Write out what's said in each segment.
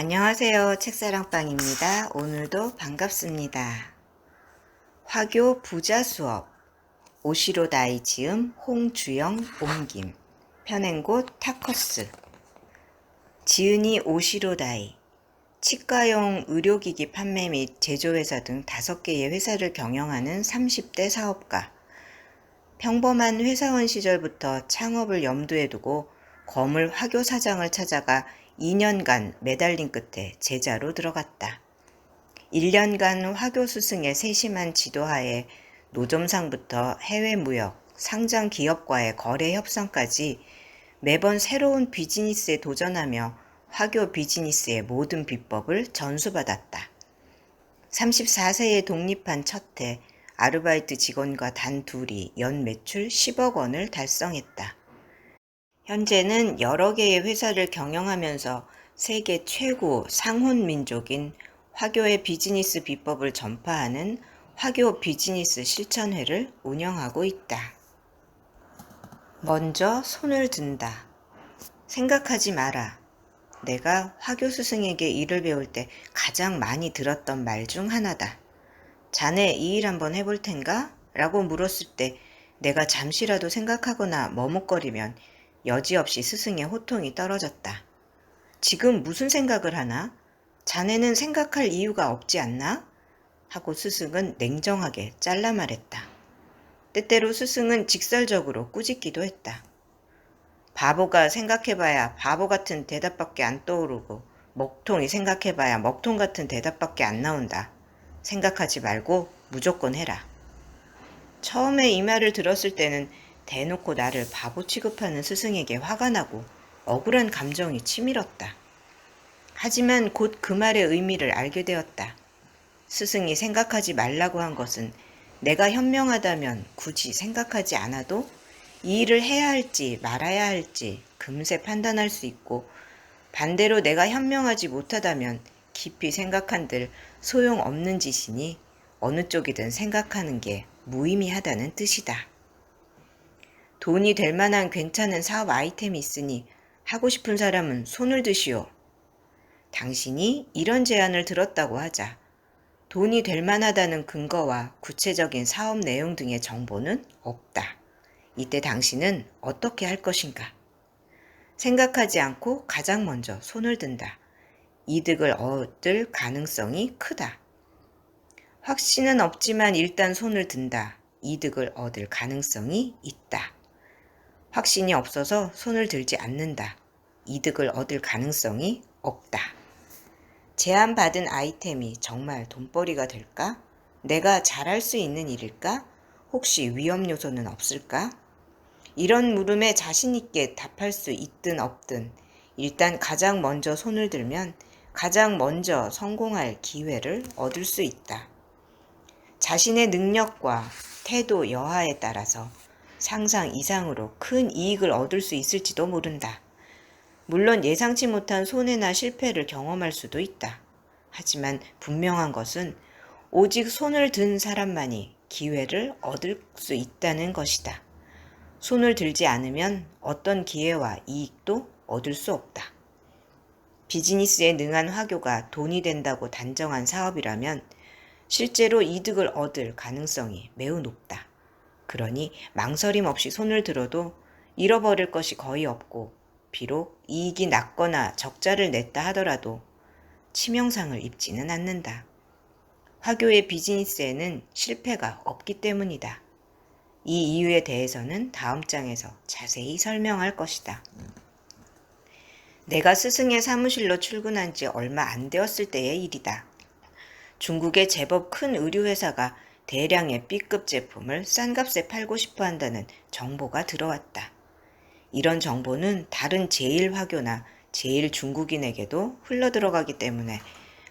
안녕하세요. 책사랑방입니다. 오늘도 반갑습니다. 화교 부자 수업 오시로 다이 지음 홍주영 옮김 편행곳 타커스 지은이 오시로 다이 치과용 의료기기 판매 및 제조회사 등 다섯 개의 회사를 경영하는 30대 사업가 평범한 회사원 시절부터 창업을 염두에 두고 거물 화교 사장을 찾아가 2년간 매달린 끝에 제자로 들어갔다. 1년간 화교 스승의 세심한 지도하에 노점상부터 해외 무역, 상장 기업과의 거래 협상까지 매번 새로운 비즈니스에 도전하며 화교 비즈니스의 모든 비법을 전수받았다. 34세에 독립한 첫해 아르바이트 직원과 단 둘이 연 매출 10억 원을 달성했다. 현재는 여러 개의 회사를 경영하면서 세계 최고 상혼 민족인 화교의 비즈니스 비법을 전파하는 화교 비즈니스 실천회를 운영하고 있다. 먼저 손을 든다. 생각하지 마라. 내가 화교 스승에게 일을 배울 때 가장 많이 들었던 말 중 하나다. 자네 이 일 한번 해볼 텐가? 라고 물었을 때 내가 잠시라도 생각하거나 머뭇거리면 여지없이 스승의 호통이 떨어졌다. 지금 무슨 생각을 하나? 자네는 생각할 이유가 없지 않나? 하고 스승은 냉정하게 잘라 말했다. 때때로 스승은 직설적으로 꾸짖기도 했다. 바보가 생각해봐야 바보 같은 대답밖에 안 떠오르고 먹통이 생각해봐야 먹통 같은 대답밖에 안 나온다. 생각하지 말고 무조건 해라. 처음에 이 말을 들었을 때는 대놓고 나를 바보 취급하는 스승에게 화가 나고 억울한 감정이 치밀었다. 하지만 곧 그 말의 의미를 알게 되었다. 스승이 생각하지 말라고 한 것은 내가 현명하다면 굳이 생각하지 않아도 이 일을 해야 할지 말아야 할지 금세 판단할 수 있고 반대로 내가 현명하지 못하다면 깊이 생각한들 소용없는 짓이니 어느 쪽이든 생각하는 게 무의미하다는 뜻이다. 돈이 될 만한 괜찮은 사업 아이템이 있으니 하고 싶은 사람은 손을 드시오. 당신이 이런 제안을 들었다고 하자. 돈이 될 만하다는 근거와 구체적인 사업 내용 등의 정보는 없다. 이때 당신은 어떻게 할 것인가? 생각하지 않고 가장 먼저 손을 든다. 이득을 얻을 가능성이 크다. 확신은 없지만 일단 손을 든다. 이득을 얻을 가능성이 있다. 확신이 없어서 손을 들지 않는다. 이득을 얻을 가능성이 없다. 제안받은 아이템이 정말 돈벌이가 될까? 내가 잘할 수 있는 일일까? 혹시 위험 요소는 없을까? 이런 물음에 자신있게 답할 수 있든 없든 일단 가장 먼저 손을 들면 가장 먼저 성공할 기회를 얻을 수 있다. 자신의 능력과 태도 여하에 따라서 상상 이상으로 큰 이익을 얻을 수 있을지도 모른다. 물론 예상치 못한 손해나 실패를 경험할 수도 있다. 하지만 분명한 것은 오직 손을 든 사람만이 기회를 얻을 수 있다는 것이다. 손을 들지 않으면 어떤 기회와 이익도 얻을 수 없다. 비즈니스에 능한 화교가 돈이 된다고 단정한 사업이라면 실제로 이득을 얻을 가능성이 매우 높다. 그러니 망설임 없이 손을 들어도 잃어버릴 것이 거의 없고 비록 이익이 낮거나 적자를 냈다 하더라도 치명상을 입지는 않는다. 화교의 비즈니스에는 실패가 없기 때문이다. 이 이유에 대해서는 다음 장에서 자세히 설명할 것이다. 내가 스승의 사무실로 출근한 지 얼마 안 되었을 때의 일이다. 중국의 제법 큰 의류회사가 대량의 B급 제품을 싼 값에 팔고 싶어 한다는 정보가 들어왔다. 이런 정보는 다른 제1화교나 제1중국인에게도 흘러 들어가기 때문에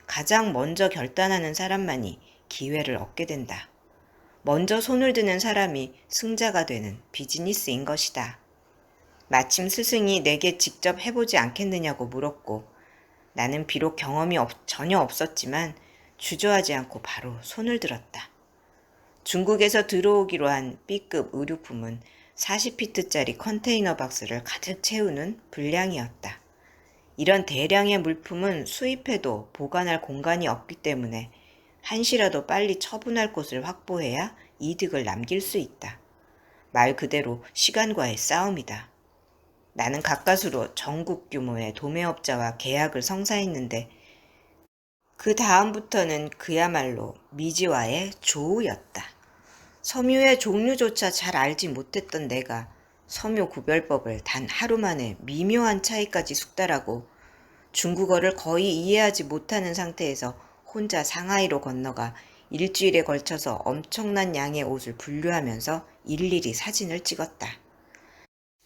가장 먼저 결단하는 사람만이 기회를 얻게 된다. 먼저 손을 드는 사람이 승자가 되는 비즈니스인 것이다. 마침 스승이 내게 직접 해보지 않겠느냐고 물었고 나는 비록 경험이 없, 전혀 없었지만 주저하지 않고 바로 손을 들었다. 중국에서 들어오기로 한 B급 의류품은 40피트짜리 컨테이너 박스를 가득 채우는 분량이었다. 이런 대량의 물품은 수입해도 보관할 공간이 없기 때문에 한시라도 빨리 처분할 곳을 확보해야 이득을 남길 수 있다. 말 그대로 시간과의 싸움이다. 나는 가까스로 전국 규모의 도매업자와 계약을 성사했는데 그 다음부터는 그야말로 미지와의 조우였다. 섬유의 종류조차 잘 알지 못했던 내가 섬유 구별법을 단 하루 만에 미묘한 차이까지 숙달하고 중국어를 거의 이해하지 못하는 상태에서 혼자 상하이로 건너가 일주일에 걸쳐서 엄청난 양의 옷을 분류하면서 일일이 사진을 찍었다.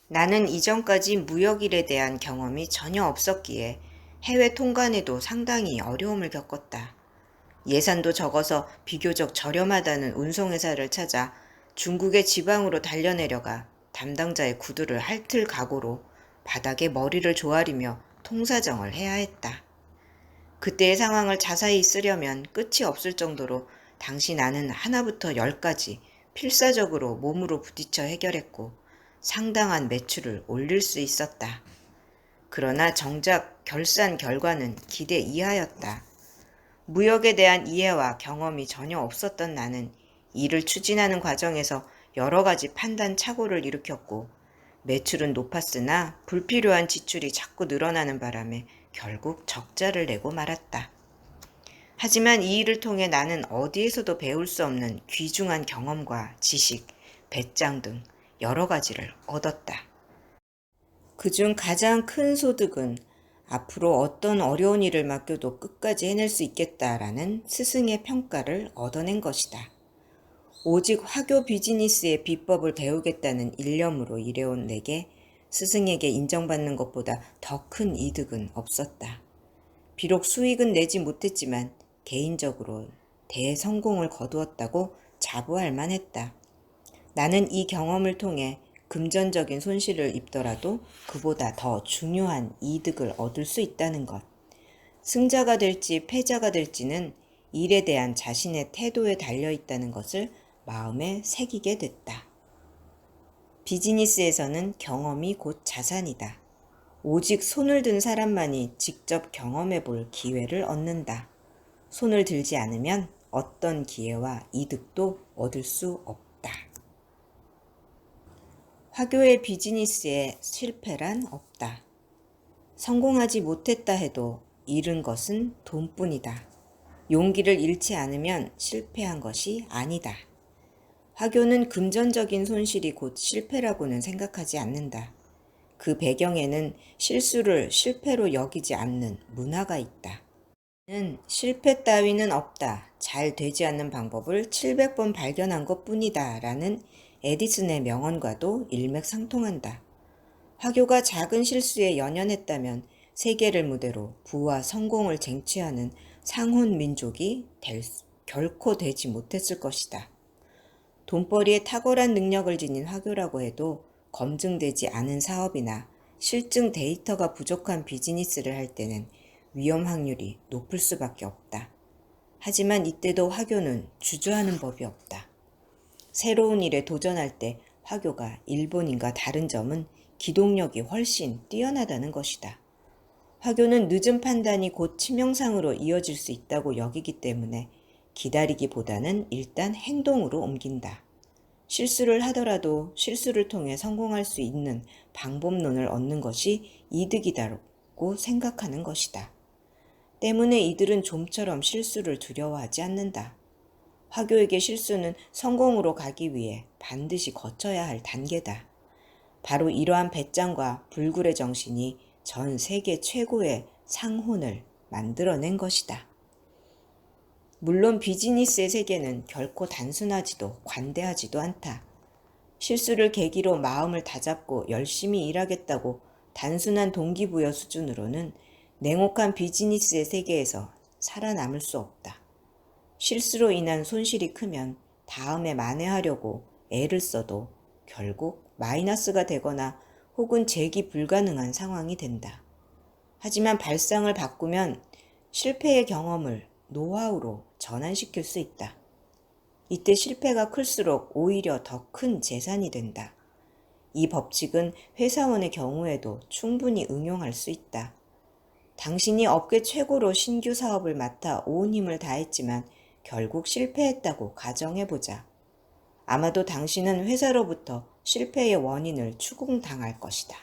나는 이전까지 무역일에 대한 경험이 전혀 없었기에 해외 통관에도 상당히 어려움을 겪었다. 예산도 적어서 비교적 저렴하다는 운송회사를 찾아 중국의 지방으로 달려내려가 담당자의 구두를 핥을 각오로 바닥에 머리를 조아리며 통사정을 해야 했다. 그때의 상황을 자세히 쓰려면 끝이 없을 정도로 당시 나는 하나부터 열까지 필사적으로 몸으로 부딪혀 해결했고 상당한 매출을 올릴 수 있었다. 그러나 정작 결산 결과는 기대 이하였다. 무역에 대한 이해와 경험이 전혀 없었던 나는 일을 추진하는 과정에서 여러 가지 판단 착오를 일으켰고 매출은 높았으나 불필요한 지출이 자꾸 늘어나는 바람에 결국 적자를 내고 말았다. 하지만 이 일을 통해 나는 어디에서도 배울 수 없는 귀중한 경험과 지식, 배짱 등 여러 가지를 얻었다. 그중 가장 큰 소득은 앞으로 어떤 어려운 일을 맡겨도 끝까지 해낼 수 있겠다라는 스승의 평가를 얻어낸 것이다. 오직 화교 비즈니스의 비법을 배우겠다는 일념으로 일해온 내게 스승에게 인정받는 것보다 더 큰 이득은 없었다. 비록 수익은 내지 못했지만 개인적으로 대성공을 거두었다고 자부할 만했다. 나는 이 경험을 통해 금전적인 손실을 입더라도 그보다 더 중요한 이득을 얻을 수 있다는 것. 승자가 될지 패자가 될지는 일에 대한 자신의 태도에 달려 있다는 것을 마음에 새기게 됐다. 비즈니스에서는 경험이 곧 자산이다. 오직 손을 든 사람만이 직접 경험해 볼 기회를 얻는다. 손을 들지 않으면 어떤 기회와 이득도 얻을 수 없다. 화교의 비즈니스에 실패란 없다. 성공하지 못했다 해도 잃은 것은 돈뿐이다. 용기를 잃지 않으면 실패한 것이 아니다. 화교는 금전적인 손실이 곧 실패라고는 생각하지 않는다. 그 배경에는 실수를 실패로 여기지 않는 문화가 있다. 는 실패 따위는 없다. 잘 되지 않는 방법을 700번 발견한 것 뿐이다. 라는 에디슨의 명언과도 일맥상통한다. 화교가 작은 실수에 연연했다면 세계를 무대로 부와 성공을 쟁취하는 상혼 민족이 될, 결코 되지 못했을 것이다. 돈벌이에 탁월한 능력을 지닌 화교라고 해도 검증되지 않은 사업이나 실증 데이터가 부족한 비즈니스를 할 때는 위험 확률이 높을 수밖에 없다. 하지만 이때도 화교는 주저하는 법이 없다. 새로운 일에 도전할 때 화교가 일본인과 다른 점은 기동력이 훨씬 뛰어나다는 것이다. 화교는 늦은 판단이 곧 치명상으로 이어질 수 있다고 여기기 때문에 기다리기보다는 일단 행동으로 옮긴다. 실수를 하더라도 실수를 통해 성공할 수 있는 방법론을 얻는 것이 이득이다고 생각하는 것이다. 때문에 이들은 좀처럼 실수를 두려워하지 않는다. 화교에게 실수는 성공으로 가기 위해 반드시 거쳐야 할 단계다. 바로 이러한 배짱과 불굴의 정신이 전 세계 최고의 상혼을 만들어낸 것이다. 물론 비즈니스의 세계는 결코 단순하지도 관대하지도 않다. 실수를 계기로 마음을 다잡고 열심히 일하겠다고 단순한 동기부여 수준으로는 냉혹한 비즈니스의 세계에서 살아남을 수 없다. 실수로 인한 손실이 크면 다음에 만회하려고 애를 써도 결국 마이너스가 되거나 혹은 재기 불가능한 상황이 된다. 하지만 발상을 바꾸면 실패의 경험을 노하우로 전환시킬 수 있다. 이때 실패가 클수록 오히려 더 큰 재산이 된다. 이 법칙은 회사원의 경우에도 충분히 응용할 수 있다. 당신이 업계 최고로 신규 사업을 맡아 온 힘을 다했지만 결국 실패했다고 가정해보자. 아마도 당신은 회사로부터 실패의 원인을 추궁당할 것이다.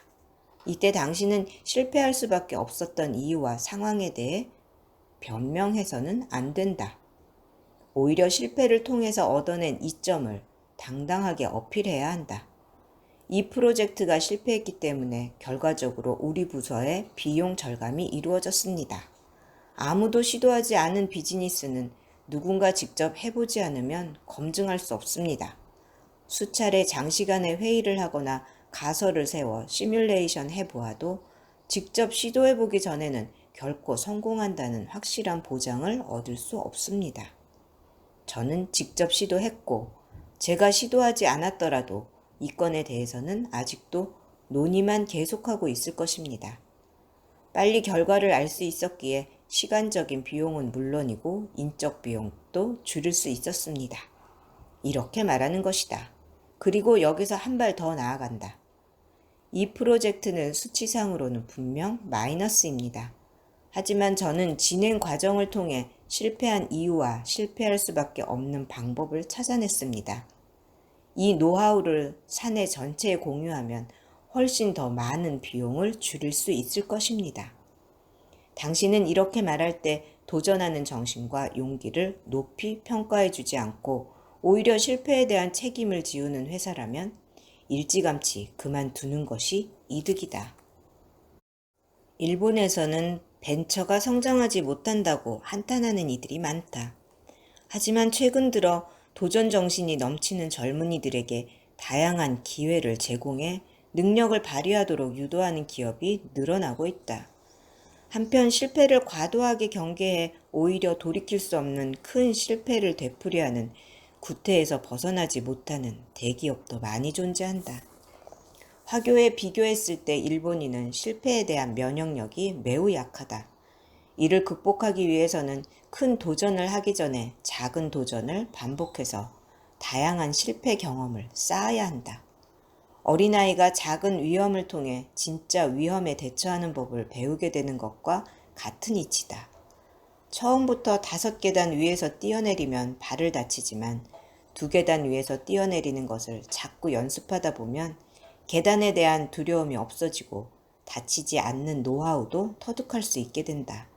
이때 당신은 실패할 수밖에 없었던 이유와 상황에 대해 변명해서는 안 된다. 오히려 실패를 통해서 얻어낸 이점을 당당하게 어필해야 한다. 이 프로젝트가 실패했기 때문에 결과적으로 우리 부서의 비용 절감이 이루어졌습니다. 아무도 시도하지 않은 비즈니스는 누군가 직접 해보지 않으면 검증할 수 없습니다. 수차례 장시간의 회의를 하거나 가설을 세워 시뮬레이션 해보아도 직접 시도해보기 전에는 결코 성공한다는 확실한 보장을 얻을 수 없습니다. 저는 직접 시도했고, 제가 시도하지 않았더라도 이 건에 대해서는 아직도 논의만 계속하고 있을 것입니다. 빨리 결과를 알 수 있었기에 시간적인 비용은 물론이고 인적 비용도 줄일 수 있었습니다. 이렇게 말하는 것이다. 그리고 여기서 한 발 더 나아간다. 이 프로젝트는 수치상으로는 분명 마이너스입니다. 하지만 저는 진행 과정을 통해 실패한 이유와 실패할 수밖에 없는 방법을 찾아냈습니다. 이 노하우를 사내 전체에 공유하면 훨씬 더 많은 비용을 줄일 수 있을 것입니다. 당신은 이렇게 말할 때 도전하는 정신과 용기를 높이 평가해 주지 않고 오히려 실패에 대한 책임을 지우는 회사라면 일찌감치 그만두는 것이 이득이다. 일본에서는 벤처가 성장하지 못한다고 한탄하는 이들이 많다. 하지만 최근 들어 도전 정신이 넘치는 젊은이들에게 다양한 기회를 제공해 능력을 발휘하도록 유도하는 기업이 늘어나고 있다. 한편 실패를 과도하게 경계해 오히려 돌이킬 수 없는 큰 실패를 되풀이하는 구태에서 벗어나지 못하는 대기업도 많이 존재한다. 화교에 비교했을 때 일본인은 실패에 대한 면역력이 매우 약하다. 이를 극복하기 위해서는 큰 도전을 하기 전에 작은 도전을 반복해서 다양한 실패 경험을 쌓아야 한다. 어린아이가 작은 위험을 통해 진짜 위험에 대처하는 법을 배우게 되는 것과 같은 이치다. 처음부터 다섯 계단 위에서 뛰어내리면 발을 다치지만 두 계단 위에서 뛰어내리는 것을 자꾸 연습하다 보면 계단에 대한 두려움이 없어지고 다치지 않는 노하우도 터득할 수 있게 된다.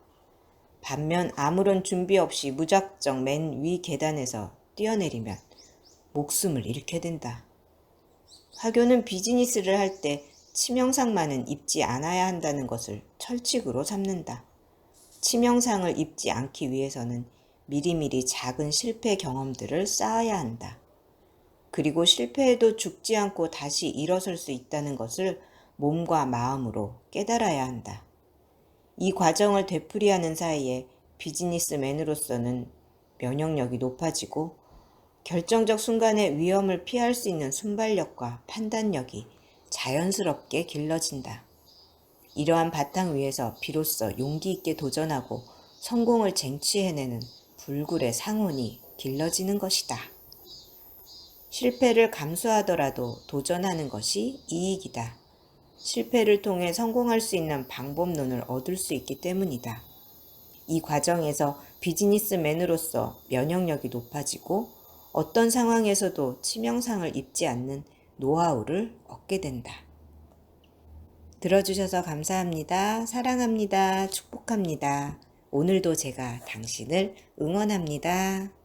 반면 아무런 준비 없이 무작정 맨 위 계단에서 뛰어내리면 목숨을 잃게 된다. 화교는 비즈니스를 할 때 치명상만은 입지 않아야 한다는 것을 철칙으로 삼는다. 치명상을 입지 않기 위해서는 미리미리 작은 실패 경험들을 쌓아야 한다. 그리고 실패해도 죽지 않고 다시 일어설 수 있다는 것을 몸과 마음으로 깨달아야 한다. 이 과정을 되풀이하는 사이에 비즈니스맨으로서는 면역력이 높아지고 결정적 순간에 위험을 피할 수 있는 순발력과 판단력이 자연스럽게 길러진다. 이러한 바탕 위에서 비로소 용기 있게 도전하고 성공을 쟁취해내는 불굴의 상온이 길러지는 것이다. 실패를 감수하더라도 도전하는 것이 이익이다. 실패를 통해 성공할 수 있는 방법론을 얻을 수 있기 때문이다. 이 과정에서 비즈니스맨으로서 면역력이 높아지고 어떤 상황에서도 치명상을 입지 않는 노하우를 얻게 된다. 들어주셔서 감사합니다. 사랑합니다. 축복합니다. 오늘도 제가 당신을 응원합니다.